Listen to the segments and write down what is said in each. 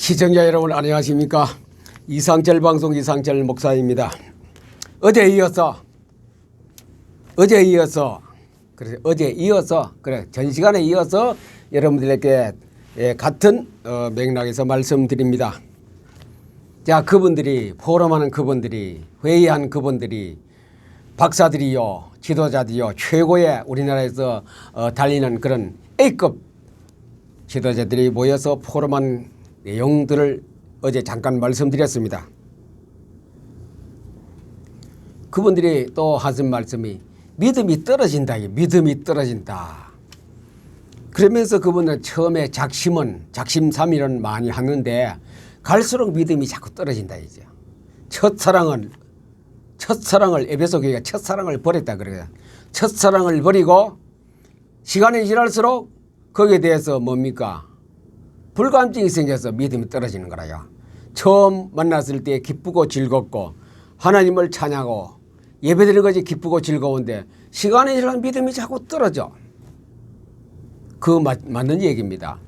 시청자 여러분 안녕하십니까? 이상철 방송 이상철 목사입니다. 어제 이어서 어제 이어서 그래 어제 이어서 그래 전 시간에 이어서 여러분들에게 예, 같은 어, 맥락에서 말씀드립니다. 자 그분들이 포럼하는 그분들이 회의한 그분들이 박사들이요 지도자들이요 최고의 우리나라에서 어, 달리는 그런 A급 지도자들이 모여서 포럼한 내용들을 어제 잠깐 말씀드렸습니다. 그분들이 또 하신 말씀이 믿음이 떨어진다. 이 믿음이 떨어진다. 그러면서 그분은 처음에 작심은 작심삼일은 많이 하는데 갈수록 믿음이 자꾸 떨어진다 이제. 첫사랑은 첫사랑을 에베소 교회가 첫사랑을 버렸다 그래요. 첫사랑을 버리고 시간이 지날수록 거기에 대해서 뭡니까? 불감증이 생겨서 믿음이 떨어지는 거라요. 처음 만났을 때 기쁘고 즐겁고 하나님을 찬양하고 예배드리는 것이 기쁘고 즐거운데 시간이 지나면 믿음이 자꾸 떨어져. 그 맞, 맞는 얘기입니다.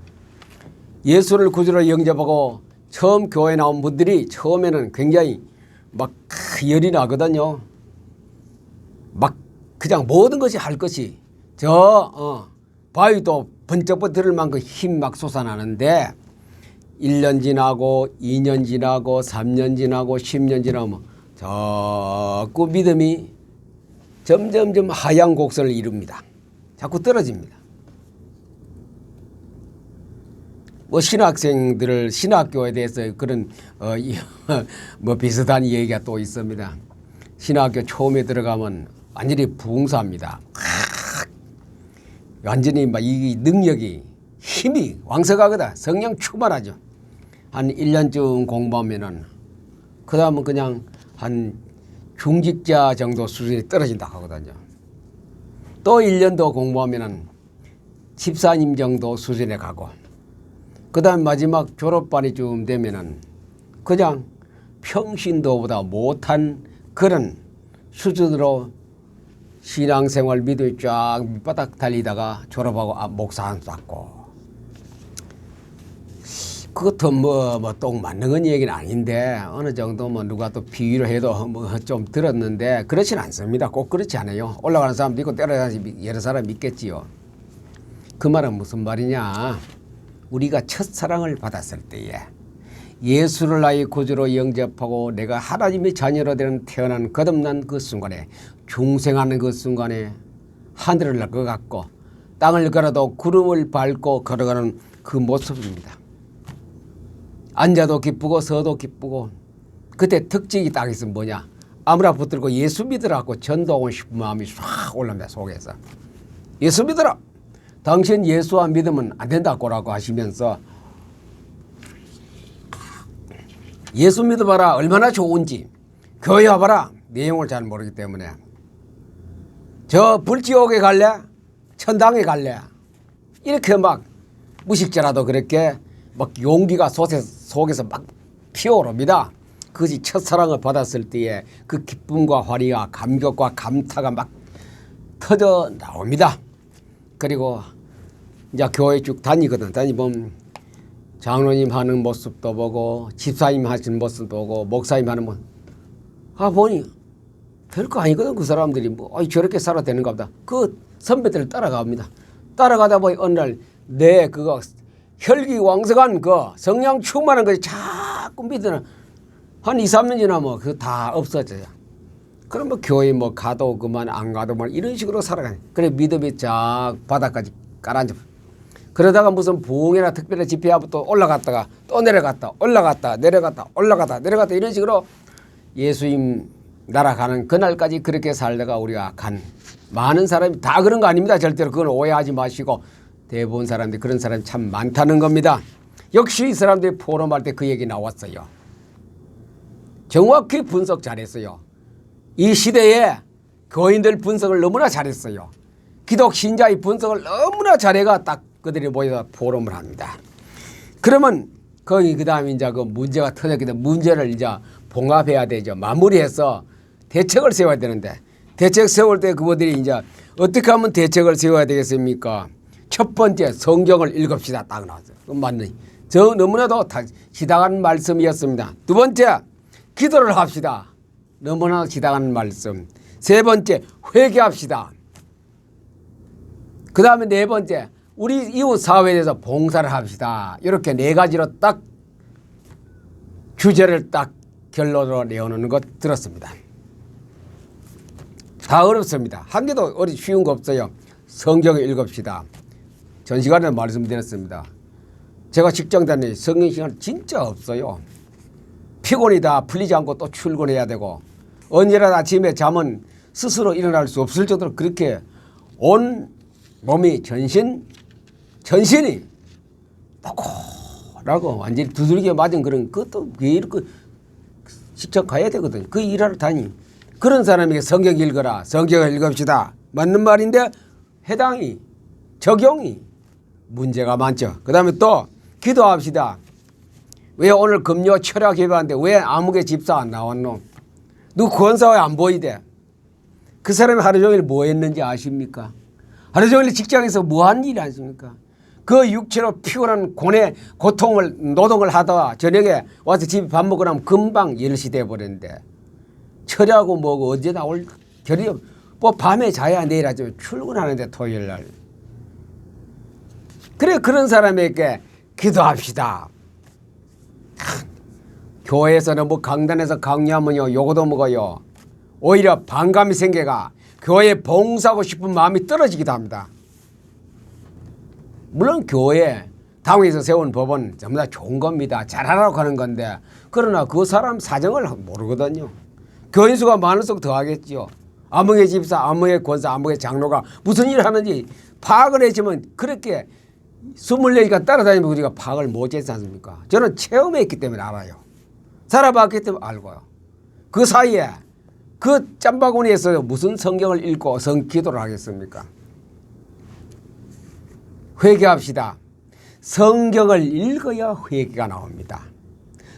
예수를 구주로 영접하고 처음 교회 나온 분들이 처음에는 굉장히 막 열이 나거든요. 막 그냥 모든 것이 할 것이 저 어, 바위도 번쩍번 들을 만큼 힘 막 솟아나는데 1년 지나고 2년 지나고 3년 지나고 10년 지나면 자꾸 믿음이 점점점 하향 곡선을 이룹니다. 자꾸 떨어집니다. 뭐 신학생들을 신학교에 대해서 그런 어, 이, 뭐 비슷한 얘기가 또 있습니다. 신학교 처음에 들어가면 완전히 부흥사입니다. 완전히 막 이 능력이 힘이 왕성하거든. 성령 충만하죠. 한 1년쯤 공부하면은 그 다음은 그냥 한 중직자 정도 수준이 떨어진다 하거든요. 또 1년 더 공부하면은 집사님 정도 수준에 가고 그 다음 마지막 졸업반이 좀 되면은 그냥 평신도보다 못한 그런 수준으로 신앙생활 믿음이 쫙 밑바닥 달리다가 졸업하고 아, 목사 안 쌓고 그것도 뭐뭐똥 맞는 건 얘기는 아닌데 어느 정도 뭐 누가 또 비유를 해도 뭐 좀 들었는데 그렇진 않습니다. 꼭 그렇지 않아요. 올라가는 사람도 있고 때려가는 여러 사람 있겠지요. 그 말은 무슨 말이냐? 우리가 첫사랑을 받았을 때에 예수를 나의 구주로 영접하고 내가 하나님의 자녀로 되는 태어난 거듭난 그 순간에 중생하는 그 순간에 하늘을 날 것 같고 땅을 걸어도 구름을 밟고 걸어가는 그 모습입니다. 앉아도 기쁘고 서도 기쁘고 그때 특징이 딱 있으면 뭐냐? 아무나 붙들고 예수 믿으라고 전도하고 싶은 마음이 싹 올라옵니다 속에서. 예수 믿어라! 당신 예수 안 믿으면 안 된다고라고 하시면서 예수 믿어봐라 얼마나 좋은지 교회 와봐라 내용을 잘 모르기 때문에 저 불지옥에 갈래 천당에 갈래 이렇게 막 무식자라도 그렇게 막 용기가 속에, 속에서 막 피어오릅니다. 그것이 첫사랑을 받았을 때의 그 기쁨과 화리와 감격과 감타가 막 터져 나옵니다. 그리고 이제 교회 쭉 다니거든. 다니면 장로님 하는 모습도 보고 집사님 하시는 모습도 보고 목사님 하는 모습 아 보니 별거 아니거든 그 사람들이. 뭐 저렇게 살아야 되는가 보다. 그 선배들을 따라갑니다. 따라가다 보니 어느 날내 그거 혈기왕성한 그 성령 충만한 것이 자꾸 믿으는 한 2, 3년 지나면 그거 다 없어져요. 그럼 뭐 교회 뭐 가도 그만 안 가도 뭐 이런 식으로 살아가네. 그래 믿음이 쫙 바닥까지 깔아앉아 그러다가 무슨 부흥이나 특별한 집회하고 또 올라갔다가 또 내려갔다 올라갔다 내려갔다 올라갔다 내려갔다 이런 식으로 예수님 날아가는 그날까지 그렇게 살다가 우리가 간 많은 사람이 다 그런 거 아닙니다. 절대로 그건 오해하지 마시고 대부분 사람들이 그런 사람이 참 많다는 겁니다. 역시 이 사람들이 포럼할 때 그 얘기 나왔어요. 정확히 분석 잘했어요. 이 시대에 거인들 분석을 너무나 잘했어요. 기독 신자의 분석을 너무나 잘해가 딱 그들이 모여서 포럼을 합니다. 그러면 거기 그 다음에 이제 그 문제가 터졌기 때문에 문제를 이제 봉합해야 되죠. 마무리해서 대책을 세워야 되는데 대책 세울 때 그분들이 이제 어떻게 하면 대책을 세워야 되겠습니까? 첫 번째 성경을 읽읍시다 딱 나왔어요. 맞는 저 너무나도 다 지당한 말씀이었습니다. 두 번째, 기도를 합시다. 너무나 지당한 말씀. 세 번째, 회개합시다. 그 다음에 네 번째, 우리 이웃 사회에 대해서 봉사를 합시다. 이렇게 네 가지로 딱 주제를 딱 결론으로 내어놓는 것 들었습니다. 다 어렵습니다. 한 개도 어리 쉬운 거 없어요. 성경을 읽읍시다. 전 시간에 말씀드렸습니다. 제가 직장 다니 성경 시간 진짜 없어요. 피곤이다 풀리지 않고 또 출근해야 되고 언제나 아침에 잠은 스스로 일어날 수 없을 정도로 그렇게 온 몸이 전신 전신이 뽀고라고 완전히 두들겨 맞은 그런 그것도 왜 이렇게 직접 가야 되거든. 그 일하러 다니. 그런 사람에게 성경 읽어라. 성경을 읽읍시다. 맞는 말인데 해당이 적용이 문제가 많죠. 그 다음에 또 기도합시다. 왜 오늘 금요 철학 예배하는데 왜 아무개 집사 안 나왔노? 누구 권사회 안 보이대? 그 사람이 하루 종일 뭐 했는지 아십니까? 하루 종일 직장에서 뭐 한 일이 아십니까? 그 육체로 피곤한 고뇌, 고통을, 노동을 하다가 저녁에 와서 집에 밥 먹고 나면 금방 10시 돼버렸는데 철야하고 뭐고 언제 나올 결이 없. 뭐 밤에 자야 내일 아침에 출근하는데 토요일 날. 그래 그런 사람에게 기도합시다. 교회에서는 뭐 강단에서 강요하면요 요거도 먹어요. 오히려 반감이 생겨가 교회에 봉사하고 싶은 마음이 떨어지기도 합니다. 물론 교회 당에서 세운 법은 전부 다 좋은 겁니다. 잘하라고 하는 건데 그러나 그 사람 사정을 모르거든요. 교인 수가 많을수록 더 하겠지요. 아무개 집사, 아무개 권사, 아무개 장로가 무슨 일을 하는지 파악을 했지만 그렇게 24시간 따라다니면 우리가 파악을 못했지 않습니까? 저는 체험했기 때문에 알아요. 살아봤기 때문에 알고요. 그 사이에 그 짬바구니에서 무슨 성경을 읽고 성 기도를 하겠습니까? 회개합시다. 성경을 읽어야 회개가 나옵니다.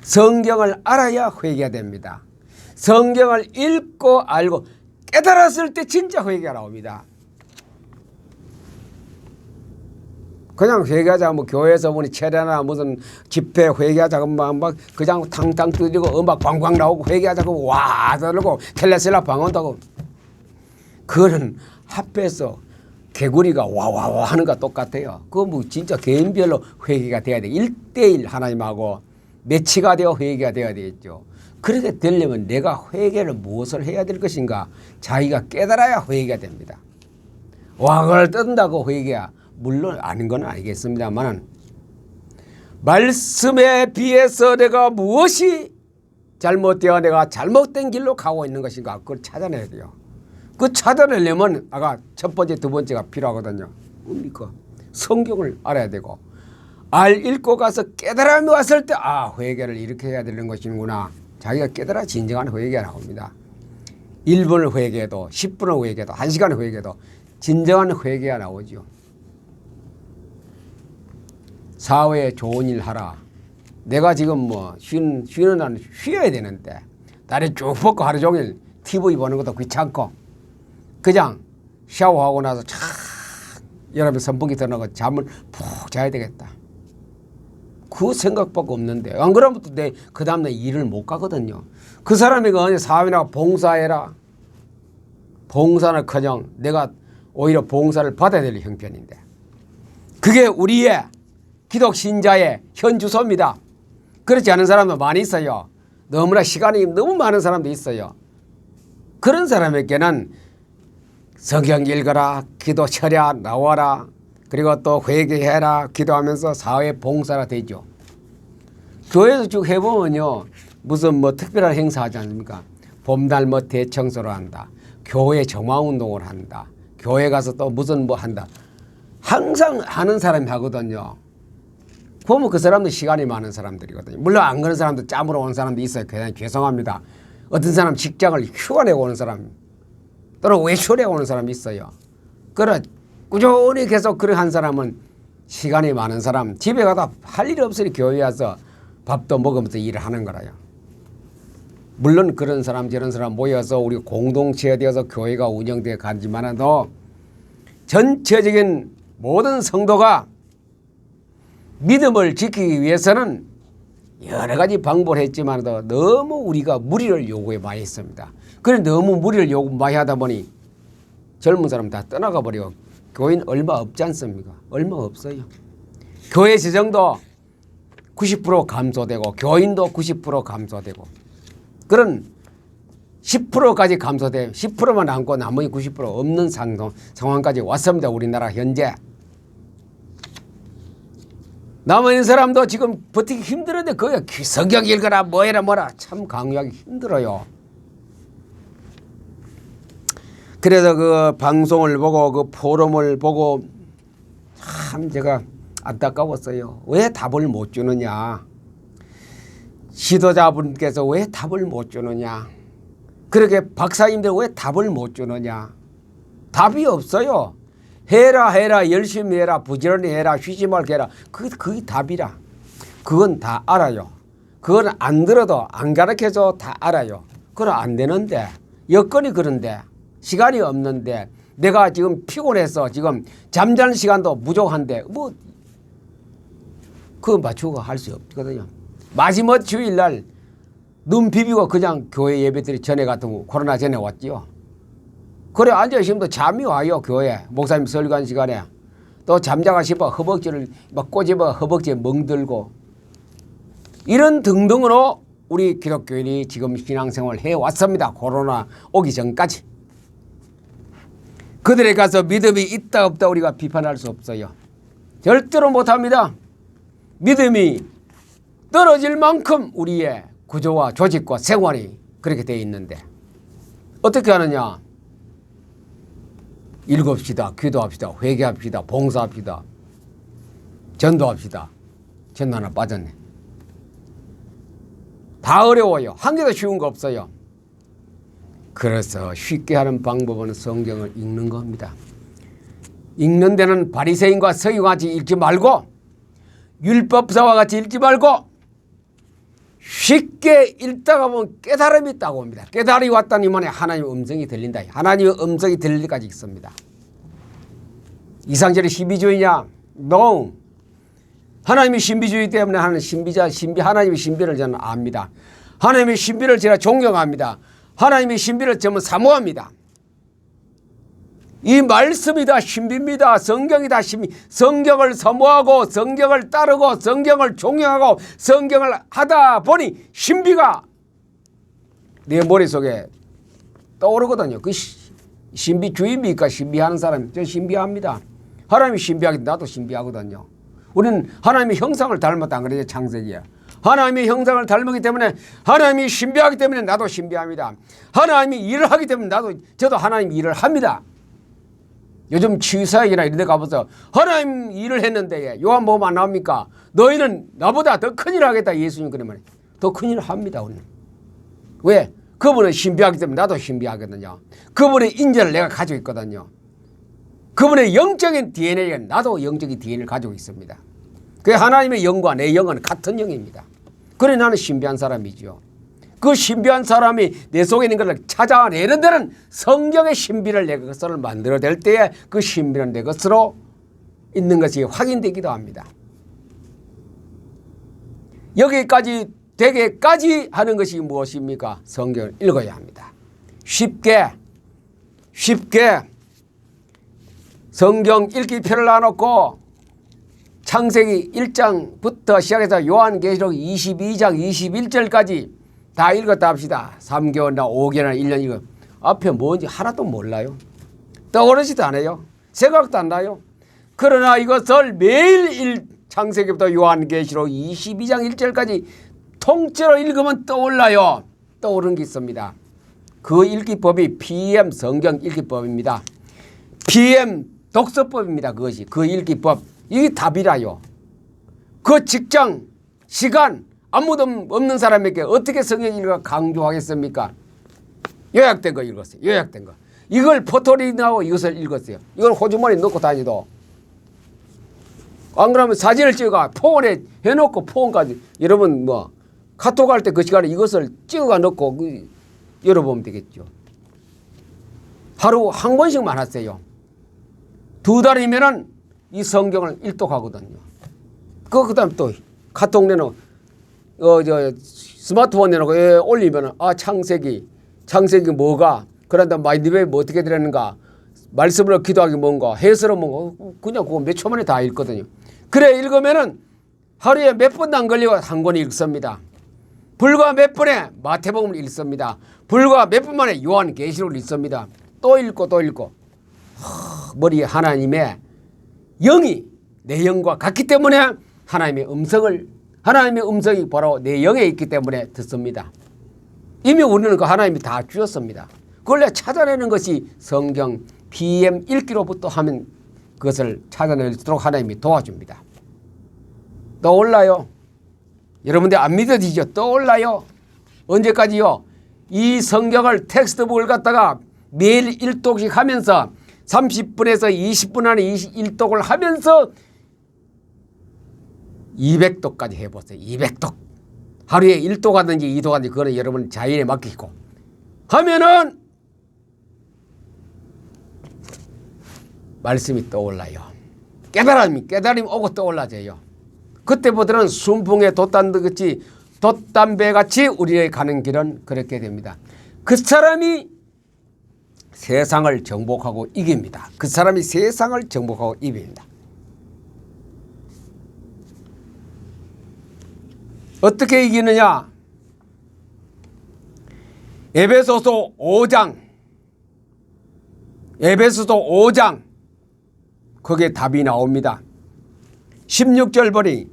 성경을 알아야 회개가 됩니다. 성경을 읽고 알고 깨달았을 때 진짜 회개가 나옵니다. 그냥 회개하자 뭐 교회에서 보니 체례나 무슨 집회 회개하자 막, 막 그냥 탕탕 뜨리고 음악 광광 나오고 회개하자고 와 들고 텔레셀라 방언다고 그거는 합해서 개구리가 와와와 하는 거 똑같아요. 그거 뭐 진짜 개인별로 회개가 돼야 돼. 일대일 하나님하고 매치가 되어 회개가 돼야 되겠죠. 그렇게 되려면 내가 회개를 무엇을 해야 될 것인가 자기가 깨달아야 회개가 됩니다. 왕을 뜬다고 회개야. 물론 아닌 건 알겠습니다만 말씀에 비해서 내가 무엇이 잘못되어 내가 잘못된 길로 가고 있는 것인가 그걸 찾아내야 돼요. 그 찾아내려면 아까 첫 번째 두 번째가 필요하거든요. 뭡니까? 성경을 알아야 되고 알 읽고 가서 깨달음이 왔을 때 아 회개를 이렇게 해야 되는 것이구나. 자기가 깨달아 진정한 회개가 나옵니다. 1분을 회개해도 10분을 회개해도 1시간을 회개해도 진정한 회개가 나오죠. 사회에 좋은 일 하라. 내가 지금 뭐 쉬는, 쉬는 날은 쉬어야 되는데 다리 쭉 뻗고 하루 종일 TV 보는 것도 귀찮고 그냥 샤워하고 나서 착 여러분 선풍기 틀어놓고 잠을 푹 자야 되겠다. 그 생각밖에 없는데 안 그러면 또 내 그 다음날 일을 못 가거든요. 그 사람이가 어느 사회나 봉사해라. 봉사는 커녕 내가 오히려 봉사를 받아야 될 형편인데 그게 우리의 기독 신자의 현 주소입니다. 그렇지 않은 사람도 많이 있어요. 너무나 시간이 너무 많은 사람도 있어요. 그런 사람에게는 성경 읽어라, 기도 철야 나와라, 그리고 또 회개해라, 기도하면서 사회 봉사가 되죠. 교회에서 쭉 해보면요, 무슨 뭐 특별한 행사 하지 않습니까? 봄날 뭐 대청소를 한다, 교회 정화운동을 한다, 교회 가서 또 무슨 뭐 한다. 항상 하는 사람이 하거든요. 보면 그 사람도 시간이 많은 사람들이거든요. 물론 안 그런 사람도 짬으로 오는 사람도 있어요. 그냥 죄송합니다. 어떤 사람 직장을 휴가 내고 오는 사람 또는 외출 내고 오는 사람이 있어요. 그래 꾸준히 계속 그래 한 사람은 시간이 많은 사람 집에 가다 할 일이 없으니 교회 와서 밥도 먹으면서 일을 하는 거라요. 물론 그런 사람 저런 사람 모여서 우리 공동체에 되어서 교회가 운영되어 가지만도 전체적인 모든 성도가 믿음을 지키기 위해서는 여러 가지 방법을 했지만도 너무 우리가 무리를 요구해 많이 했습니다. 그래 너무 무리를 요구 많이 하다 보니 젊은 사람 다 떠나가 버려. 교인 얼마 없지 않습니까? 얼마 없어요. 교회 재정도 90% 감소되고 교인도 90% 감소되고 그런 10%까지 감소돼 10%만 남고 나머지 90% 없는 상황, 상황까지 왔습니다. 우리나라 현재. 남아있는 사람도 지금 버티기 힘들은데 그게 성경 읽어라 뭐해라 뭐라 참 강요하기 힘들어요. 그래서 그 방송을 보고 그 포럼을 보고 참 제가 안타까웠어요. 왜 답을 못 주느냐. 지도자분께서 왜 답을 못 주느냐. 그렇게 박사님들 왜 답을 못 주느냐. 답이 없어요. 해라 해라 열심히 해라 부지런히 해라 쉬지 말게 해라. 그게, 그게 답이라. 그건 다 알아요. 그건 안 들어도 안 가르쳐도 다 알아요. 그건 안 되는데 여건이 그런데 시간이 없는데 내가 지금 피곤해서 지금 잠자는 시간도 부족한데 뭐 그거 맞추고 할 수 없거든요. 마지막 주일날 눈 비비고 그냥 교회 예배드리 전에 같은 거 코로나 전에 왔지요. 그래 앉아 있으면 또 잠이 와요 교회. 목사님 설교한 시간에. 또 잠자가 싶어 허벅지를 막 꼬집어 허벅지에 멍들고. 이런 등등으로 우리 기독교인이 지금 신앙생활 해 왔습니다. 코로나 오기 전까지 그들에 가서 믿음이 있다 없다 우리가 비판할 수 없어요. 절대로 못합니다. 믿음이 떨어질 만큼 우리의 구조와 조직과 생활이 그렇게 되어 있는데 어떻게 하느냐? 읽읍시다 기도합시다 회개합시다 봉사합시다 전도합시다. 전도 하나 빠졌네. 다 어려워요. 한 개도 쉬운 거 없어요 그래서 쉽게 하는 방법은 성경을 읽는 겁니다 읽는 데는 바리새인과 서기와 같이 읽지 말고 율법사와 같이 읽지 말고 쉽게 읽다가 보면 깨달음이 있다고 합니다. 깨달음이 왔다니 만에 하나님의 음성이 들린다. 하나님의 음성이 들릴 때까지 있습니다. 이상철이 신비주의냐? No. 하나님이 신비주의 때문에 하는 신비자, 신비, 하나님의 신비를 저는 압니다. 하나님의 신비를 제가 존경합니다. 하나님의 신비를 저는 사모합니다. 이 말씀이 다 신비입니다. 성경이 다 신비. 성경을 사모하고 성경을 따르고 성경을 존경하고 성경을 하다 보니 신비가 내 머릿속에 떠오르거든요. 그 시- 신비주의입니까? 신비하는 사람. 저 신비합니다. 하나님이 신비하기 나도 신비하거든요. 우리는 하나님의 형상을 닮았다. 안 그래요? 창세기에. 하나님의 형상을 닮았기 때문에 하나님이 신비하기 때문에 나도 신비합니다. 하나님이 일을 하기 때문에 나도 저도 하나님 일을 합니다. 요즘 치유사역이나 이런 데 가보서 하나님 일을 했는데 요한복음 안 나옵니까? 너희는 나보다 더 큰일 하겠다 예수님 그러면 더 큰일 합니다 우리는 왜? 그분은 신비하기 때문에 나도 신비하거든요 그분의 인재를 내가 가지고 있거든요 그분의 영적인 DNA가 나도 영적인 DNA를 가지고 있습니다 그 하나님의 영과 내 영은 같은 영입니다 그래 나는 신비한 사람이죠 그 신비한 사람이 내 속에 있는 것을 찾아내는 데는 성경의 신비를 내 것을 만들어낼 때에 그 신비는 내 것으로 있는 것이 확인되기도 합니다. 여기까지 되게까지 하는 것이 무엇입니까? 성경을 읽어야 합니다. 쉽게 쉽게 성경 읽기 표를 놔놓고 창세기 1장부터 시작해서 요한계시록 22장 21절까지 다 읽었다 합시다. 3개월이나 5개월이나 1년 이거 앞에 뭔지 하나도 몰라요. 떠오르지도 않아요. 생각도 안 나요. 그러나 이것을 매일 일 창세기부터 요한계시록 22장 1절까지 통째로 읽으면 떠올라요. 떠오르는 게 있습니다. 그 읽기법이 PM 성경 읽기법입니다. PM 독서법입니다. 그것이 그 읽기법 이게 답이라요. 그 직장 시간 아무도 없는 사람에게 어떻게 성경 읽어 강조하겠습니까? 요약된 거 읽었어요. 요약된 거. 이걸 포토리나고 이것을 읽었어요. 이걸 호주머니에 넣고 다니도 안 그러면 사진을 찍어 폰에 해놓고 폰까지 여러분 뭐 카톡 할 때 그 시간에 이것을 찍어가 넣고 그 열어보면 되겠죠. 하루 한 권씩만 하세요. 두 달이면은 이 성경을 일독하거든요. 그 그 다음 또 카톡 내놓고 어 저 스마트폰 내놓고 예, 올리면 아 창세기 창세기 뭐가 그런다 마인드맵 뭐 어떻게 되는가 말씀으로 기도하기 뭔가 해설은 뭔가 그냥 그거 몇 초 만에 다 읽거든요. 그래 읽으면은 하루에 몇 번도 안 걸리고 한 권을 읽습니다. 불과 몇 번에 마태복음을 읽습니다. 불과 몇 분 만에 요한계시록을 읽습니다. 또 읽고 또 읽고 하, 머리에 하나님의 영이 내 영과 같기 때문에 하나님의 음성을 하나님의 음성이 바로 내 영에 있기 때문에 듣습니다. 이미 우리는 그 하나님이 다 주었습니다. 그걸 찾아내는 것이 성경 PM 읽기로부터 하면 그것을 있도록 하나님이 도와줍니다. 떠올라요. 여러분들 안 믿어지죠? 떠올라요. 언제까지요? 이 성경을 텍스트북을 갖다가 매일 1독씩 하면서 30분에서 20분 안에 1독을 하면서 200독까지 해보세요. 200독. 하루에 1독 하든지 2독 하든지 그거는 여러분 자연에 맡기고 하면은 말씀이 떠올라요. 깨달음이 깨달음이 오고 떠올라져요. 그때부터는 순풍에 돛담배같이 돛담배같이 우리의 가는 길은 그렇게 됩니다. 그 사람이 세상을 정복하고 이깁니다. 그 사람이 세상을 정복하고 이깁니다. 어떻게 이기느냐? 에베소서 5장 에베소서 5장 거기에 답이 나옵니다. 16절 보니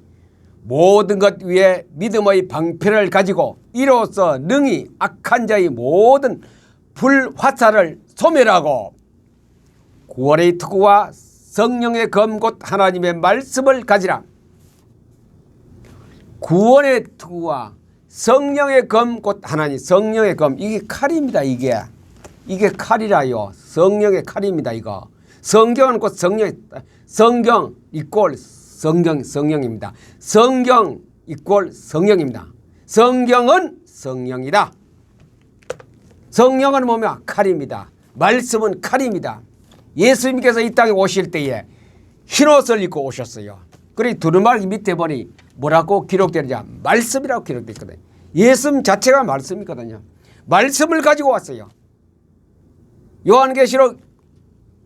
모든 것 위에 믿음의 방패를 가지고 이로써 능히 악한 자의 모든 불화살을 소멸하고 구원의 투구와 성령의 검 곧 하나님의 말씀을 가지라. 구원의 투구와 성령의 검 곧 하나님 성령의 검 이게 칼입니다 이게. 이게 칼이라요. 성령의 칼입니다 이거. 성경은 곧 성령 성경 이꼴 성경 성령입니다. 성경 이꼴 성령입니다. 성경은 성령이다. 성령은 뭐냐? 칼입니다 말씀은 칼입니다. 예수님께서 이 땅에 오실 때에 흰옷을 입고 오셨어요. 그리고 두루마리 밑에 보니 뭐라고 기록되느냐? 말씀이라고 기록되어 있거든요 예수 자체가 말씀이거든요. 말씀을 가지고 왔어요. 요한계시록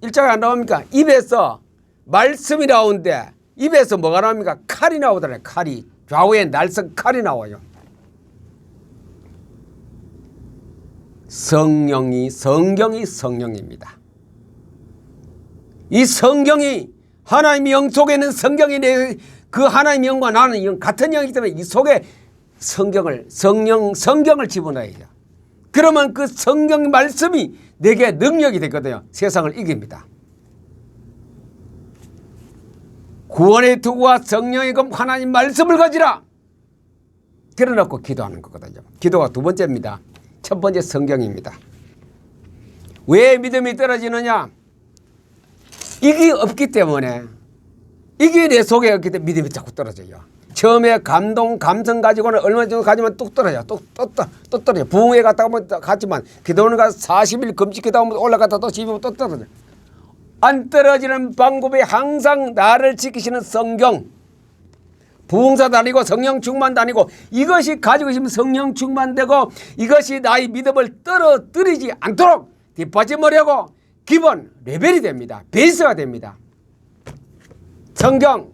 일장에 안 나옵니까? 입에서 말씀이 나오는데 입에서 뭐가 나옵니까? 칼이 나오더래 칼이. 좌우에 날선 칼이 나와요 성령이 성경이 성령입니다 이 성경이 하나님의 영 속에 있는 성경이 내그 하나님의 영과 나는 영 같은 영이기 때문에 이 속에 성경을 성령 성경을 집어넣어야죠. 그러면 그 성경 말씀이 내게 능력이 되거든요. 세상을 이깁니다. 구원의 투구와 성령의 검 하나님 말씀을 가지라. 그래놓고 기도하는 거거든요. 기도가 두 번째입니다. 첫 번째 성경입니다. 왜 믿음이 떨어지느냐? 이게 없기 때문에 이게 내 속에 없기 때문에 믿음이 자꾸 떨어져요. 처음에 감동, 감성 가지고는 얼마 정도 가지만 뚝 떨어져. 또, 또, 또, 또 떨어져. 부흥회 갔다 오면 또 갔지만 기도는 가서 40일 금식 기도 오면 올라갔다 또 집에 또 떨어져. 안 떨어지는 방법이 항상 나를 지키시는 성경. 부흥사 다니고 성령 충만 다니고 이것이 가지고 있으면 성령 충만되고 이것이 나의 믿음을 떨어뜨리지 않도록 뒷받침하려고 기본 레벨이 됩니다. 베이스가 됩니다. 성경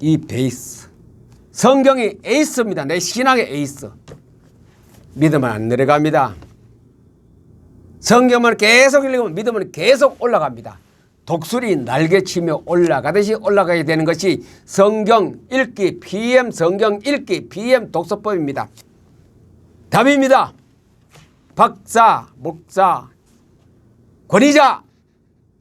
이 베이스 성경이 에이스입니다. 내 신앙의 에이스 믿음은 안 내려갑니다. 성경만 계속 읽으면 믿음은 계속 올라갑니다. 독수리 날개치며 올라가듯이 올라가게 되는 것이 성경 읽기 PM 성경 읽기 PM 독서법입니다. 답입니다. 박사, 목사, 권위자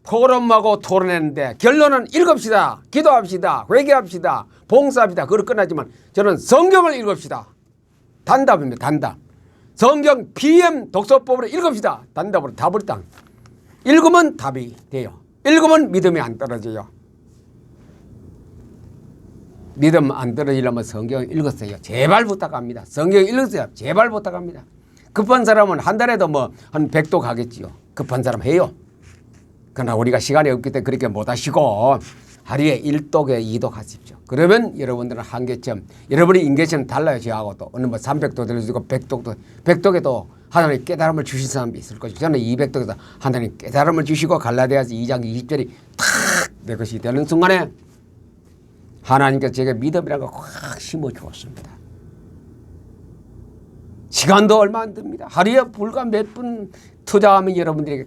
포럼하고 토론했는데 결론은 읽읍시다. 기도합시다. 회개합시다. 봉사합시다. 그걸 끝나지만 저는 성경을 읽읍시다. 단답입니다. 단답. 성경 PM 독서법으로 읽읍시다. 단답으로 답을 땅. 읽으면 답이 돼요. 읽으면 믿음이 안 떨어져요. 믿음 안 떨어지려면 성경 읽었어요. 제발 부탁합니다. 성경 읽었어요. 제발 부탁합니다. 급한 사람은 한 달에도 뭐 한 100도 가겠지요. 급한 사람 해요. 그러나 우리가 시간이 없기 때문에 그렇게 못 하시고 하루에 1독에 2독 하십시오. 그러면 여러분들은 한계점, 여러분의 인계점 달라요. 저하고 또 어느 뭐 300도 들어주고 100독도, 100독에도 하나님 깨달음을 주신 사람도 있을 것이고 저는 200독에도 하나님 깨달음을 주시고 갈라디아서 2장 20절이 탁 내 것이 되는 순간에 하나님께서 제게 믿음이라는 걸확 심어 주었습니다. 시간도 얼마 안 듭니다. 하루에 불과 몇 분 투자하면 여러분들에게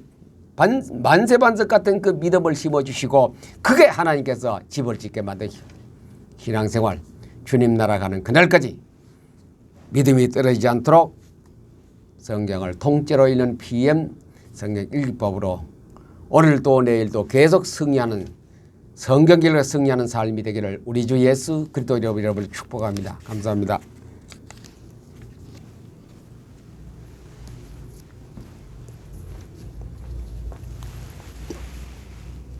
반, 만세 반석 같은 그 믿음을 심어주시고 그게 하나님께서 집을 짓게 만든 신앙생활 주님 나라 가는 그날까지 믿음이 떨어지지 않도록 성경을 통째로 읽는 PM 성경 일기법으로 오늘도 내일도 계속 승리하는 성경길을 승리하는 삶이 되기를 우리 주 예수 그리스도 이름으로 축복합니다. 감사합니다.